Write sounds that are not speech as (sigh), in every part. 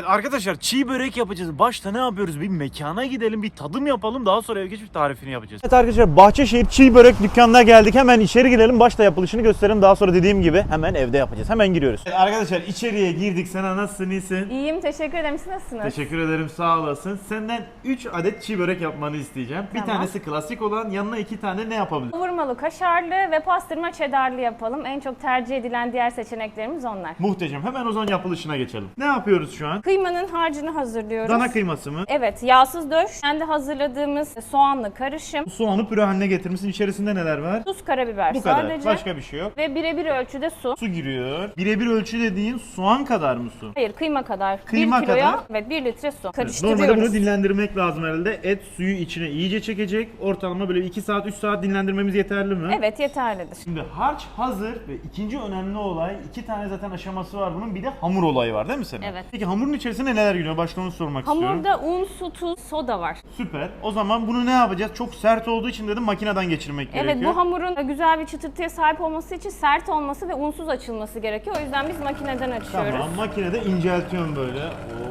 Evet arkadaşlar çiğ börek yapacağız. Başta ne yapıyoruz? Bir mekana gidelim, bir tadım yapalım. Daha sonra eve geçip tarifini yapacağız. Evet arkadaşlar Bahçeşehir çiğ börek dükkanına geldik. Hemen içeri girelim. Başta yapılışını gösterelim. Daha sonra dediğim gibi hemen evde yapacağız. Hemen giriyoruz. Evet, arkadaşlar içeriye girdik. Sana nasılsın? iyisin? İyiyim, teşekkür ederim. Siz nasılsınız? Teşekkür ederim sağ olasın. Senden 3 adet çiğ börek yapmanı isteyeceğim. Bir Tamam. tanesi klasik olan yanına 2 tane ne yapabiliriz? Kavurmalı, kaşarlı ve pastırma çedarlı yapalım. En çok tercih edilen diğer seçeneklerimiz onlar. Muhteşem. Hemen o zaman yapılışına geçelim. Ne yapıyoruz şu an? Kıymanın harcını hazırlıyoruz. Dana kıyması mı? Evet, yağsız döş. Kendi hazırladığımız soğanlı karışım. Soğanı püre haline getirmişsin. İçerisinde neler var? Tuz, karabiber Bu kadar. sadece. Başka bir şey yok. Ve birebir ölçüde su. Su giriyor. Birebir ölçü dediğin soğan kadar mı su? Hayır, kıyma kadar. Kıyma 1 kiloya, kadar. evet 1 litre su. Karıştırıyoruz. Normalde bunu dinlendirmek lazım herhalde. Et suyu içine iyice çekecek. Ortalama böyle 2 saat 3 saat dinlendirmemiz yeterli mi? Evet, yeterlidir. Şimdi harç hazır ve ikinci önemli olay iki tane zaten aşaması var bunun bir de hamur olayı var değil mi senin? Evet. Peki hamurun içerisinde neler giriyor? Başta onu sormak istiyorum. Hamurda un, su, tuz, soda var. Süper. O zaman bunu ne yapacağız? Çok sert olduğu için dedim makineden geçirmek Evet gerekiyor. bu hamurun güzel bir çıtırtıya sahip olması için sert olması ve unsuz açılması gerekiyor. O yüzden biz makineden açıyoruz. Tamam makinede inceltiyorum böyle. Oo.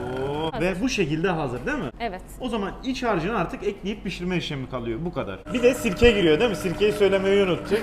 Hazır. Ve bu şekilde hazır değil mi? Evet. O zaman iç harcını artık ekleyip pişirme işlemi kalıyor. Bu kadar. Bir de sirke giriyor değil mi? Sirkeyi söylemeyi unuttuk.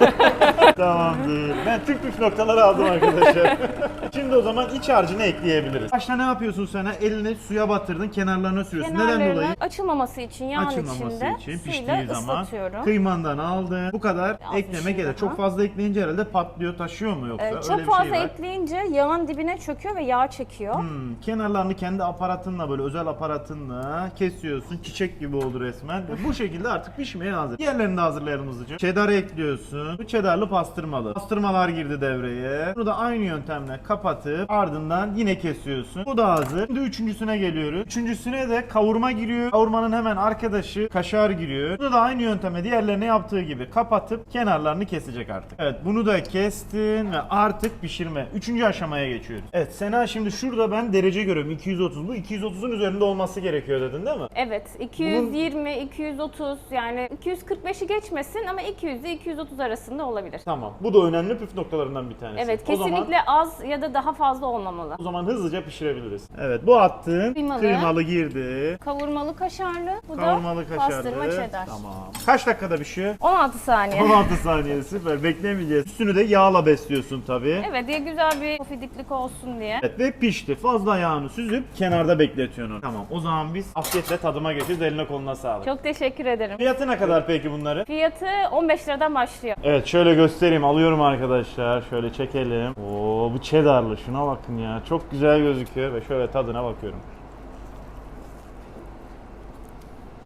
(laughs) Tamamdır. Ben tüm püf noktaları aldım arkadaşlar. (laughs) Şimdi o zaman iç harcını ekleyebiliriz. Başta ne yapıyorsun sana? Elini suya batırdın, kenarlarına sürüyorsun. Neden Kenarlarını dolayı? açılmaması için yağın Açılmaması içinde için suyla piştiği zaman ıslatıyorum. kıymandan aldın. Bu kadar Az bir eklemek şey yeter. daha. Çok fazla ekleyince herhalde patlıyor, taşıyor mu yoksa? Ee, Öyle çok bir fazla şey var. ekleyince yağın dibine çöküyor ve yağ çekiyor. Hmm, kenarlarını kendi aparatınla böyle özel aparatınla kesiyorsun. Çiçek gibi oldu resmen. Bu şekilde artık pişmeye hazır. Diğerlerini de hazırlayalım hızlıca. Cheddar ekliyorsun. Bu cheddarlı pastırmalı. Pastırmalar girdi devreye. Bunu da aynı yöntemle kapatıp ardından yine kesiyorsun. Bu da hazır. Şimdi üçüncüsüne geliyoruz. Üçüncüsüne de kavurma giriyor. Kavurmanın hemen arkadaşı kaşar giriyor. Bunu da aynı yönteme diğerlerine yaptığı gibi kapatıp kenarlarını kesecek artık. Evet bunu da kestin ve artık pişirme. Üçüncü aşamaya geçiyoruz. Evet Sena şimdi şurada ben derece görüyorum 230. Bu 230'un üzerinde olması gerekiyor dedin değil mi? Evet 220, 230 yani 245'i geçmesin ama 200 ile 230 arasında olabilir. Tamam. Bu da önemli püf noktalarından bir tanesi. Evet O zaman- kesinlikle az ya da daha fazla olmamalı. O zaman hızlıca pişirebiliriz. Evet bu attığın Kıymalı. kıymalı girdi. Kavurmalı kaşarlı, bu Kavurmalı da kaşarlı. pastırma cheddar. Tamam. Kaç dakikada pişiyor? 16 saniye. 16 saniye süper beklemeyeceğiz. Üstünü de yağla besliyorsun tabii. Evet diye güzel bir pofidiklik olsun diye. Evet ve pişti. Fazla yağını süzüp kenarda bekletiyorsun. Tamam o zaman biz afiyetle tadıma geçeceğiz. Eline koluna sağlık. Çok teşekkür ederim. Fiyatı ne kadar peki bunları? Fiyatı 15 liradan başlıyor. Evet şöyle göstereyim. Alıyorum arkadaşlar. Şöyle çekelim. Oo bu cheddarlı. Şuna bakın ya. Çok güzel gözüküyor ve şöyle tadına bakıyorum.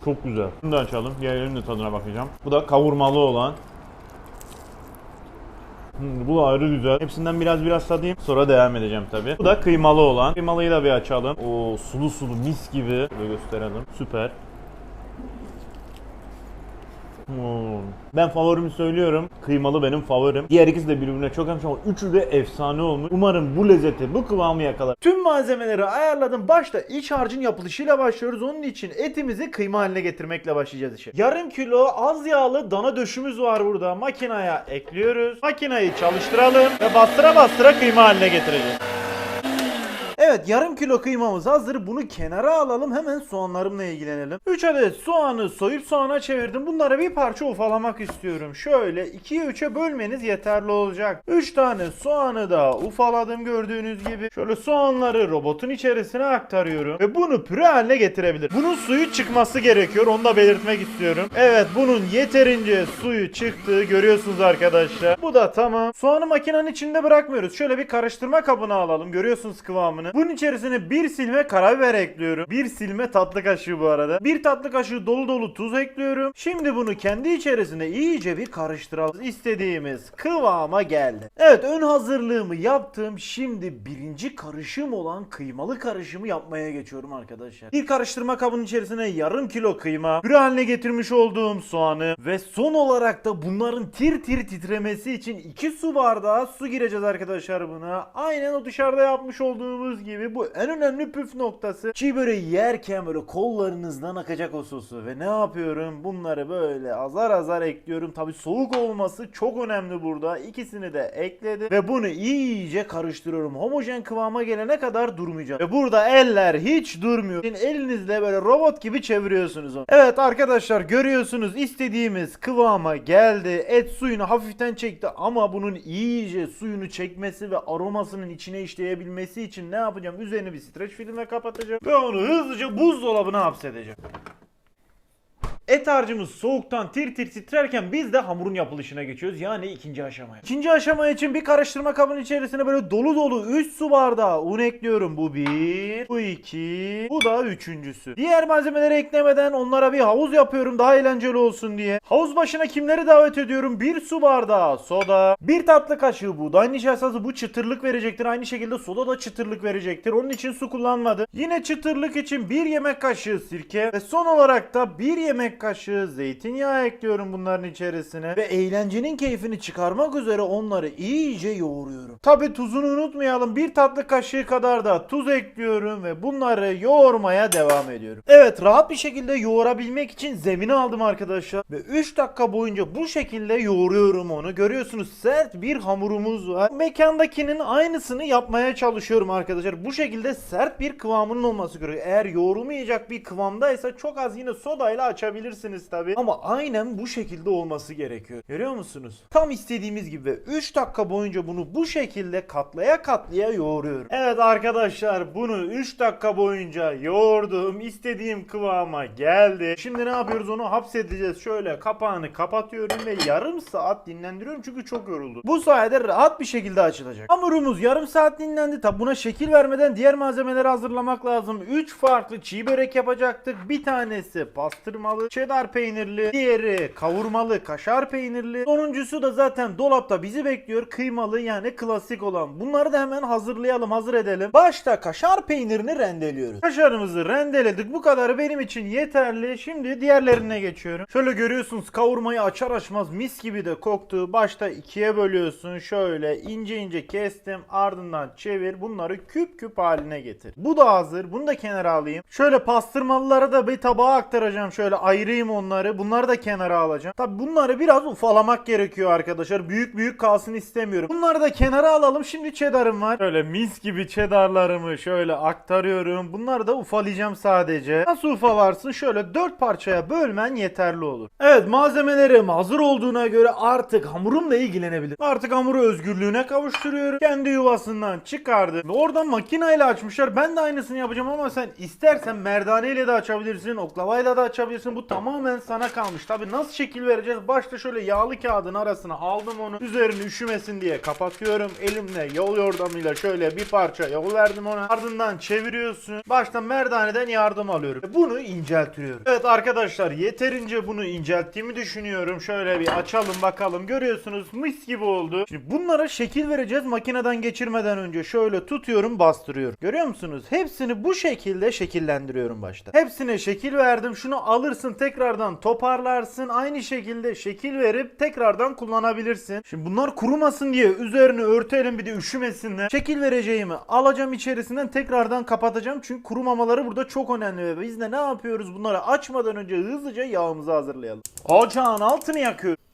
Çok güzel. Bunu da açalım. Diğerlerinin de tadına bakacağım. Bu da kavurmalı olan. Hmm, bu ayrı güzel. Hepsinden biraz biraz tadayım. Sonra devam edeceğim tabi. Bu da kıymalı olan. Kıymalıyı da bir açalım. Oo sulu sulu mis gibi. Böyle gösterelim. Süper. Hmm. Ben favorimi söylüyorum. Kıymalı benim favorim. Diğer ikisi de birbirine çok yakın ama üçü de efsane olmuş. Umarım bu lezzeti, bu kıvamı yakalar. Tüm malzemeleri ayarladım. Başta iç harcın yapılışıyla başlıyoruz. Onun için etimizi kıyma haline getirmekle başlayacağız işe. Yarım kilo az yağlı dana döşümüz var burada. Makinaya ekliyoruz. Makinayı çalıştıralım ve bastıra bastıra kıyma haline getireceğiz. Evet yarım kilo kıymamız hazır. Bunu kenara alalım. Hemen soğanlarımla ilgilenelim. 3 adet soğanı soyup soğana çevirdim. Bunları bir parça ufalamak istiyorum. Şöyle 2'ye 3'e bölmeniz yeterli olacak. 3 tane soğanı da ufaladım gördüğünüz gibi. Şöyle soğanları robotun içerisine aktarıyorum. Ve bunu püre haline getirebilir. Bunun suyu çıkması gerekiyor. Onu da belirtmek istiyorum. Evet bunun yeterince suyu çıktığı görüyorsunuz arkadaşlar. Bu da tamam. Soğanı makinenin içinde bırakmıyoruz. Şöyle bir karıştırma kabına alalım. Görüyorsunuz kıvamını. Bunun içerisine bir silme karabiber ekliyorum. Bir silme tatlı kaşığı bu arada. Bir tatlı kaşığı dolu dolu tuz ekliyorum. Şimdi bunu kendi içerisinde iyice bir karıştıralım. İstediğimiz kıvama geldi. Evet ön hazırlığımı yaptım. Şimdi birinci karışım olan kıymalı karışımı yapmaya geçiyorum arkadaşlar. Bir karıştırma kabının içerisine yarım kilo kıyma, püre haline getirmiş olduğum soğanı ve son olarak da bunların tir tir titremesi için 2 su bardağı su gireceğiz arkadaşlar buna. Aynen o dışarıda yapmış olduğumuz gibi. bu en önemli püf noktası. Çiğ böreği yerken böyle kollarınızdan akacak o sosu. Ve ne yapıyorum? Bunları böyle azar azar ekliyorum. Tabi soğuk olması çok önemli burada. İkisini de ekledim. Ve bunu iyice karıştırıyorum. Homojen kıvama gelene kadar durmayacağım. Ve burada eller hiç durmuyor. Şimdi elinizle böyle robot gibi çeviriyorsunuz onu. Evet arkadaşlar görüyorsunuz istediğimiz kıvama geldi. Et suyunu hafiften çekti ama bunun iyice suyunu çekmesi ve aromasının içine işleyebilmesi için ne yapacağım? Üzerini bir streç filmle kapatacağım ve onu hızlıca buzdolabına hapsedeceğim. Et harcımız soğuktan tir tir titrerken biz de hamurun yapılışına geçiyoruz. Yani ikinci aşamaya. İkinci aşama için bir karıştırma kabının içerisine böyle dolu dolu 3 su bardağı un ekliyorum. Bu bir, bu iki, bu da üçüncüsü. Diğer malzemeleri eklemeden onlara bir havuz yapıyorum daha eğlenceli olsun diye. Havuz başına kimleri davet ediyorum? Bir su bardağı soda, bir tatlı kaşığı buğday nişastası bu çıtırlık verecektir. Aynı şekilde soda da çıtırlık verecektir. Onun için su kullanmadı. Yine çıtırlık için bir yemek kaşığı sirke ve son olarak da bir yemek kaşığı zeytinyağı ekliyorum bunların içerisine ve eğlencenin keyfini çıkarmak üzere onları iyice yoğuruyorum. Tabi tuzunu unutmayalım. Bir tatlı kaşığı kadar da tuz ekliyorum ve bunları yoğurmaya devam ediyorum. Evet rahat bir şekilde yoğurabilmek için zemini aldım arkadaşlar ve 3 dakika boyunca bu şekilde yoğuruyorum onu. Görüyorsunuz sert bir hamurumuz var. Mekandakinin aynısını yapmaya çalışıyorum arkadaşlar. Bu şekilde sert bir kıvamının olması gerekiyor. Eğer yoğrulmayacak bir kıvamdaysa çok az yine sodayla açabilirsiniz tabi. Ama aynen bu şekilde olması gerekiyor. Görüyor musunuz? Tam istediğimiz gibi 3 dakika boyunca bunu bu şekilde katlaya katlaya yoğuruyorum. Evet arkadaşlar bunu 3 dakika boyunca yoğurdum. İstediğim kıvama geldi. Şimdi ne yapıyoruz onu hapsedeceğiz. Şöyle kapağını kapatıyorum ve yarım saat dinlendiriyorum çünkü çok yoruldu. Bu sayede rahat bir şekilde açılacak. Hamurumuz yarım saat dinlendi. Tabi buna şekil vermeden diğer malzemeleri hazırlamak lazım. 3 farklı çiğ börek yapacaktık. Bir tanesi pastırmalı, cheddar peynirli, diğeri kavurmalı, kaşar peynirli. Sonuncusu da zaten dolapta bizi bekliyor. Kıymalı yani klasik olan. Bunları da hemen hazırlayalım, hazır edelim. Başta kaşar peynirini rendeliyoruz. Kaşarımızı rendeledik. Bu kadarı benim için yeterli. Şimdi diğerlerine geçiyorum. Şöyle görüyorsunuz kavurmayı açar açmaz mis gibi de koktu. Başta ikiye bölüyorsun. Şöyle ince ince kestim. Ardından çevir. Bunları küp küp haline getir. Bu da hazır. Bunu da kenara alayım. Şöyle pastırmalıları da bir tabağa aktaracağım. Şöyle ayırayım onları. Bunları da kenara alacağım. Tabi bunları biraz ufalamak gerekiyor arkadaşlar. Büyük büyük kalsın istemiyorum. Bunları da kenara alalım. Şimdi cheddar'ım var. Şöyle mis gibi cheddar'larımı şöyle aktarıyorum. Bunları da ufalayacağım sadece. Nasıl ufalarsın? Şöyle dört parçaya bölmen yeterli olur. Evet malzemelerim hazır olduğuna göre artık hamurumla ilgilenebilirim. Artık hamuru özgürlüğüne kavuşturuyorum. Kendi yuvasından çıkardım. Oradan makineyle açmışlar. Ben de aynısını yapacağım ama sen istersen merdaneyle de açabilirsin. Oklavayla da açabilirsin. Bu tamamen sana kalmış. Tabi nasıl şekil vereceğiz? Başta şöyle yağlı kağıdın arasına aldım onu. Üzerini üşümesin diye kapatıyorum. Elimle yol yordamıyla şöyle bir parça yol verdim ona. Ardından çeviriyorsun. Başta merdaneden yardım alıyorum. Bunu inceltiyorum. Evet arkadaşlar yeterince bunu incelttiğimi düşünüyorum. Şöyle bir açalım bakalım. Görüyorsunuz mis gibi oldu. Şimdi bunlara şekil vereceğiz makineden geçirmeden önce. Şöyle tutuyorum bastırıyorum. Görüyor musunuz? Hepsini bu şekilde şekillendiriyorum başta. Hepsine şekil verdim. Şunu alırsın tekrardan toparlarsın. Aynı şekilde şekil verip tekrardan kullanabilirsin. Şimdi bunlar kurumasın diye üzerini örtelim bir de üşümesinler. Şekil vereceğimi alacağım içerisinden tekrardan kapatacağım. Çünkü kurumamaları burada çok önemli. Ve biz de ne yapıyoruz? Bunları açmadan önce hızlıca yağımızı hazırlayalım. Ocağın altını yakıyoruz.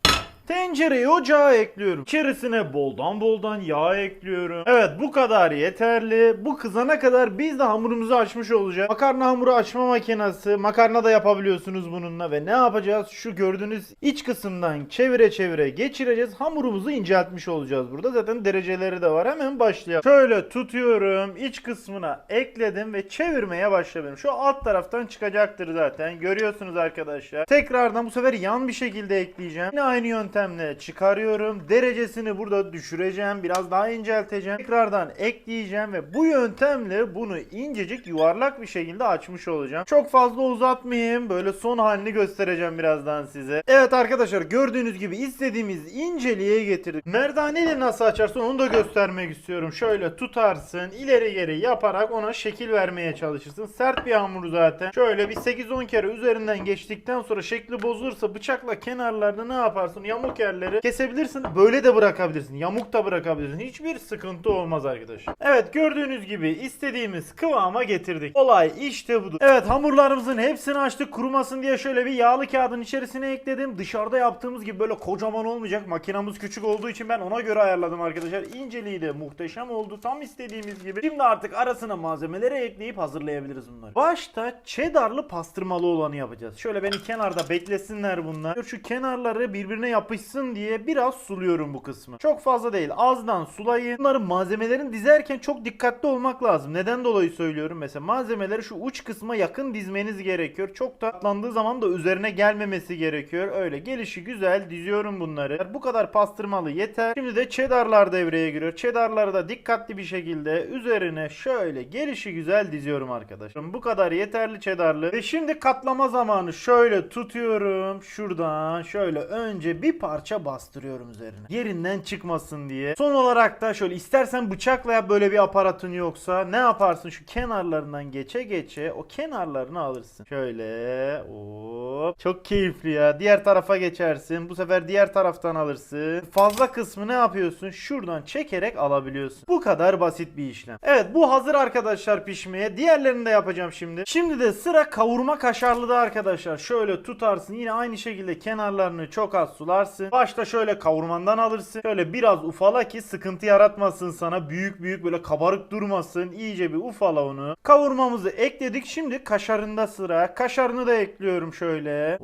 Tencereyi ocağa ekliyorum. İçerisine boldan boldan yağ ekliyorum. Evet bu kadar yeterli. Bu kızana kadar biz de hamurumuzu açmış olacağız. Makarna hamuru açma makinesi. Makarna da yapabiliyorsunuz bununla. Ve ne yapacağız? Şu gördüğünüz iç kısımdan çevire çevire geçireceğiz. Hamurumuzu inceltmiş olacağız burada. Zaten dereceleri de var. Hemen başlayalım. Şöyle tutuyorum. iç kısmına ekledim ve çevirmeye başladım. Şu alt taraftan çıkacaktır zaten. Görüyorsunuz arkadaşlar. Tekrardan bu sefer yan bir şekilde ekleyeceğim. Yine aynı yöntemle çıkarıyorum. Derecesini burada düşüreceğim. Biraz daha incelteceğim. Tekrardan ekleyeceğim ve bu yöntemle bunu incecik yuvarlak bir şekilde açmış olacağım. Çok fazla uzatmayayım. Böyle son halini göstereceğim birazdan size. Evet arkadaşlar gördüğünüz gibi istediğimiz inceliğe getirdik. Merdaneyle nasıl açarsın onu da göstermek istiyorum. Şöyle tutarsın. ileri geri yaparak ona şekil vermeye çalışırsın. Sert bir hamur zaten. Şöyle bir 8-10 kere üzerinden geçtikten sonra şekli bozulursa bıçakla kenarlarını ne yaparsın? Yamuk yamuk yerleri kesebilirsin. Böyle de bırakabilirsin. Yamuk da bırakabilirsin. Hiçbir sıkıntı olmaz arkadaşlar. Evet gördüğünüz gibi istediğimiz kıvama getirdik. Olay işte budur. Evet hamurlarımızın hepsini açtık. Kurumasın diye şöyle bir yağlı kağıdın içerisine ekledim. Dışarıda yaptığımız gibi böyle kocaman olmayacak. Makinamız küçük olduğu için ben ona göre ayarladım arkadaşlar. İnceliği de muhteşem oldu. Tam istediğimiz gibi. Şimdi artık arasına malzemeleri ekleyip hazırlayabiliriz bunları. Başta cheddarlı pastırmalı olanı yapacağız. Şöyle beni kenarda beklesinler bunlar. Şu kenarları birbirine yapışsın diye biraz suluyorum bu kısmı. Çok fazla değil. Azdan sulayın. Bunların malzemelerini dizerken çok dikkatli olmak lazım. Neden dolayı söylüyorum? Mesela malzemeleri şu uç kısma yakın dizmeniz gerekiyor. Çok tatlandığı zaman da üzerine gelmemesi gerekiyor. Öyle gelişi güzel diziyorum bunları. Bu kadar pastırmalı yeter. Şimdi de cheddarlar devreye giriyor. Cheddarları da dikkatli bir şekilde üzerine şöyle gelişi güzel diziyorum arkadaşlar. Bu kadar yeterli cheddarlı. Ve şimdi katlama zamanı. Şöyle tutuyorum. Şuradan şöyle önce bir parça bastırıyorum üzerine. Yerinden çıkmasın diye. Son olarak da şöyle istersen bıçakla yap böyle bir aparatın yoksa ne yaparsın şu kenarlarından geçe geçe o kenarlarını alırsın. Şöyle hop. Çok keyifli ya. Diğer tarafa geçersin. Bu sefer diğer taraftan alırsın. Fazla kısmı ne yapıyorsun? Şuradan çekerek alabiliyorsun. Bu kadar basit bir işlem. Evet bu hazır arkadaşlar pişmeye. Diğerlerini de yapacağım şimdi. Şimdi de sıra kavurma kaşarlıda arkadaşlar. Şöyle tutarsın. Yine aynı şekilde kenarlarını çok az sularsın. Başta şöyle kavurmandan alırsın. Şöyle biraz ufala ki sıkıntı yaratmasın sana. Büyük büyük böyle kabarık durmasın. İyice bir ufala onu. Kavurmamızı ekledik. Şimdi kaşarında sıra. Kaşarını da ekliyorum şöyle.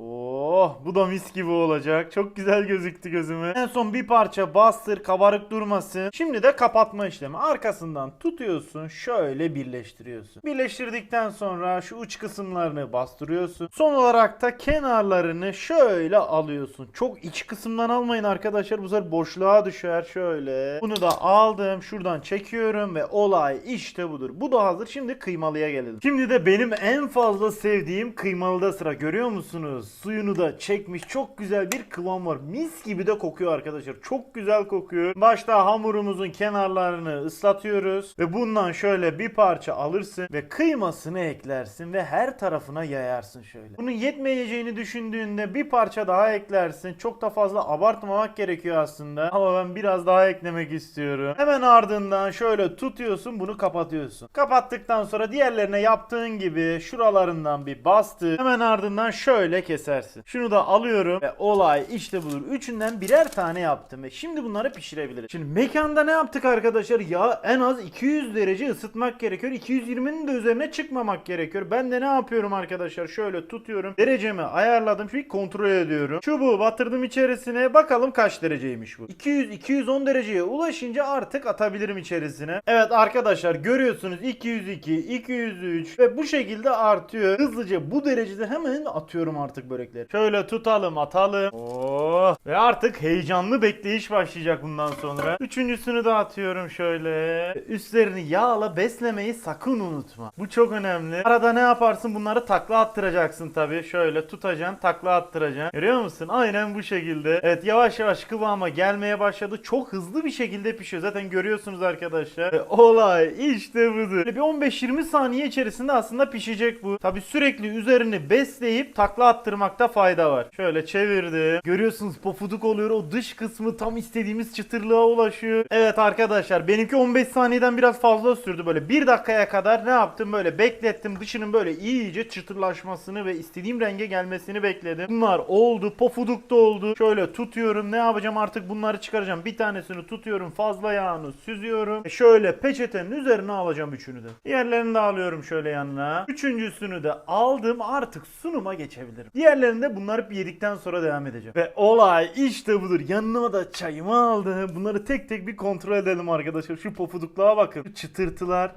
Oh bu da mis gibi olacak. Çok güzel gözüktü gözüme. En son bir parça bastır kabarık durmasın. Şimdi de kapatma işlemi. Arkasından tutuyorsun. Şöyle birleştiriyorsun. Birleştirdikten sonra şu uç kısımlarını bastırıyorsun. Son olarak da kenarlarını şöyle alıyorsun. Çok iç kısımdan almayın arkadaşlar. Bu sefer boşluğa düşer. Şöyle. Bunu da aldım. Şuradan çekiyorum ve olay işte budur. Bu da hazır. Şimdi kıymalıya gelelim. Şimdi de benim en fazla sevdiğim kıymalıda sıra. Görüyor musunuz? Suyunu da çekmiş. Çok güzel bir kıvam var. Mis gibi de kokuyor arkadaşlar. Çok güzel kokuyor. Başta hamurumuzun kenarlarını ıslatıyoruz ve bundan şöyle bir parça alırsın ve kıymasını eklersin ve her tarafına yayarsın şöyle. Bunun yetmeyeceğini düşündüğünde bir parça daha eklersin. Çok da fazla abartmamak gerekiyor aslında. Ama ben biraz daha eklemek istiyorum. Hemen ardından şöyle tutuyorsun bunu kapatıyorsun. Kapattıktan sonra diğerlerine yaptığın gibi şuralarından bir bastı. Hemen ardından şöyle kesersin. Şunu da alıyorum ve olay işte budur. Üçünden birer tane yaptım ve şimdi bunları pişirebiliriz. Şimdi mekanda ne yaptık arkadaşlar? Ya en az 200 derece ısıtmak gerekiyor. 220'nin de üzerine çıkmamak gerekiyor. Ben de ne yapıyorum arkadaşlar? Şöyle tutuyorum. Derecemi ayarladım. Şimdi kontrol ediyorum. Çubuğu batırdım içerisine. Bakalım kaç dereceymiş bu. 200-210 dereceye ulaşınca artık atabilirim içerisine. Evet arkadaşlar görüyorsunuz 202, 203 ve bu şekilde artıyor. Hızlıca bu derecede hemen atıyorum artık börekleri. Şöyle tutalım atalım. Oh. Ve artık heyecanlı bekleyiş başlayacak bundan sonra. Üçüncüsünü de atıyorum şöyle. Üstlerini yağla beslemeyi sakın unutma. Bu çok önemli. Arada ne yaparsın bunları takla attıracaksın tabii. Şöyle tutacaksın takla attıracaksın. Görüyor musun? Aynen bu şekilde. Evet yavaş yavaş kıvama gelmeye başladı. Çok hızlı bir şekilde pişiyor. Zaten görüyorsunuz arkadaşlar. Ve olay işte budur. Bir 15-20 saniye içerisinde aslında pişecek bu. Tabii sürekli üzerini besleyip takla attırmakta fayda var. Şöyle çevirdim. Görüyorsunuz pofuduk oluyor. O dış kısmı tam istediğimiz çıtırlığa ulaşıyor. Evet arkadaşlar benimki 15 saniyeden biraz fazla sürdü. Böyle 1 dakikaya kadar ne yaptım? Böyle beklettim. Dışının böyle iyice çıtırlaşmasını ve istediğim renge gelmesini bekledim. Bunlar oldu. Pofuduk da oldu. Şöyle tutuyorum. Ne yapacağım artık bunları çıkaracağım. Bir tanesini tutuyorum. Fazla yağını süzüyorum. E şöyle peçetenin üzerine alacağım üçünü de. Diğerlerini de alıyorum şöyle yanına. Üçüncüsünü de aldım. Artık sunuma geçebilirim. Diğerlerini de bunları yedikten sonra devam edeceğim. Ve olay işte budur. Yanıma da çayımı aldım. Bunları tek tek bir kontrol edelim arkadaşlar. Şu pofudukluğa bakın. Şu çıtırtılar.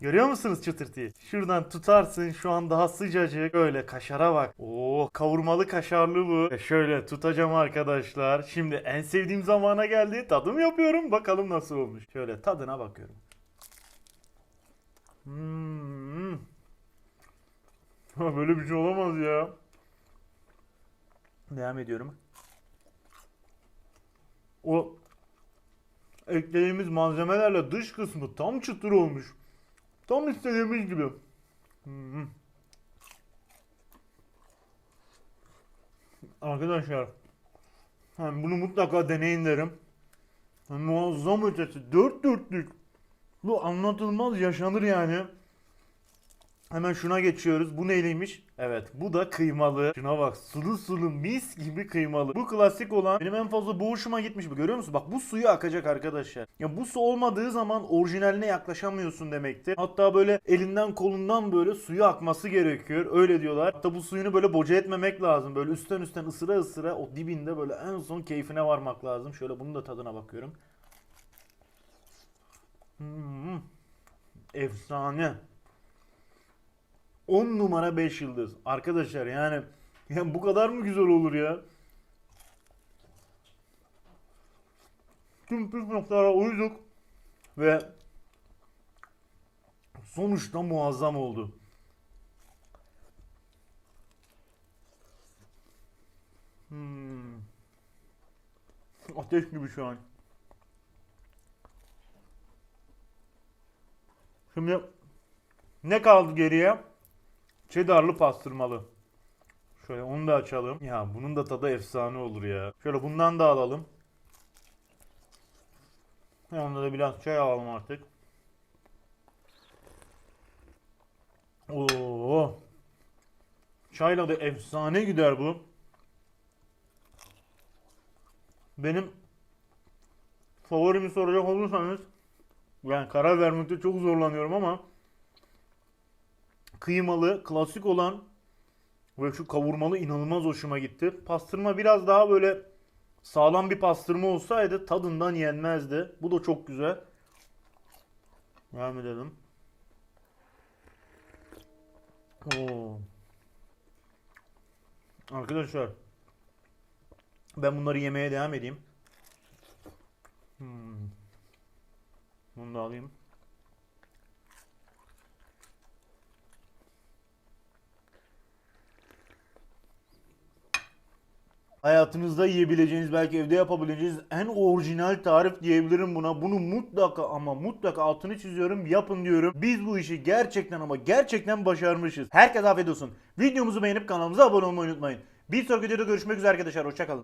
Görüyor musunuz çıtırtıyı? Şuradan tutarsın şu an daha sıcacık. Böyle kaşara bak. Oo kavurmalı kaşarlı bu. Ve şöyle tutacağım arkadaşlar. Şimdi en sevdiğim zamana geldi. Tadım yapıyorum. Bakalım nasıl olmuş. Şöyle tadına bakıyorum. Hmm. Böyle bir şey olamaz ya. Devam ediyorum. O eklediğimiz malzemelerle dış kısmı tam çıtır olmuş. Tam istediğimiz gibi. Hmm. Arkadaşlar Yani bunu mutlaka deneyin derim. Yani muazzam ötesi. Dört dörtlük. Bu anlatılmaz yaşanır yani. Hemen şuna geçiyoruz. Bu neyliymiş? Evet bu da kıymalı. Şuna bak sulu sulu mis gibi kıymalı. Bu klasik olan benim en fazla bu gitmiş. Bu görüyor musun? Bak bu suyu akacak arkadaşlar. Ya bu su olmadığı zaman orijinaline yaklaşamıyorsun demektir. Hatta böyle elinden kolundan böyle suyu akması gerekiyor. Öyle diyorlar. Hatta bu suyunu böyle boca etmemek lazım. Böyle üstten üstten ısıra ısıra o dibinde böyle en son keyfine varmak lazım. Şöyle bunun da tadına bakıyorum. Hmm. Efsane. 10 numara 5 yıldız. Arkadaşlar yani ya bu kadar mı güzel olur ya? Tüm püf noktalara uyduk ve sonuçta muazzam oldu. Hmm. Ateş gibi şu an. Şimdi ne kaldı geriye? Cheddarlı pastırmalı. Şöyle onu da açalım. Ya bunun da tadı efsane olur ya. Şöyle bundan da alalım. Yanında da biraz çay alalım artık. Oo. Çayla da efsane gider bu. Benim favorimi soracak olursanız yani karar vermekte çok zorlanıyorum ama kıymalı, klasik olan ve şu kavurmalı inanılmaz hoşuma gitti. Pastırma biraz daha böyle sağlam bir pastırma olsaydı tadından yenmezdi. Bu da çok güzel. Devam edelim. Oo. Arkadaşlar ben bunları yemeye devam edeyim. Hmm. Bunu da alayım. Hayatınızda yiyebileceğiniz, belki evde yapabileceğiniz en orijinal tarif diyebilirim buna. Bunu mutlaka ama mutlaka altını çiziyorum, yapın diyorum. Biz bu işi gerçekten ama gerçekten başarmışız. Herkese afiyet olsun. Videomuzu beğenip kanalımıza abone olmayı unutmayın. Bir sonraki videoda görüşmek üzere arkadaşlar. Hoşçakalın.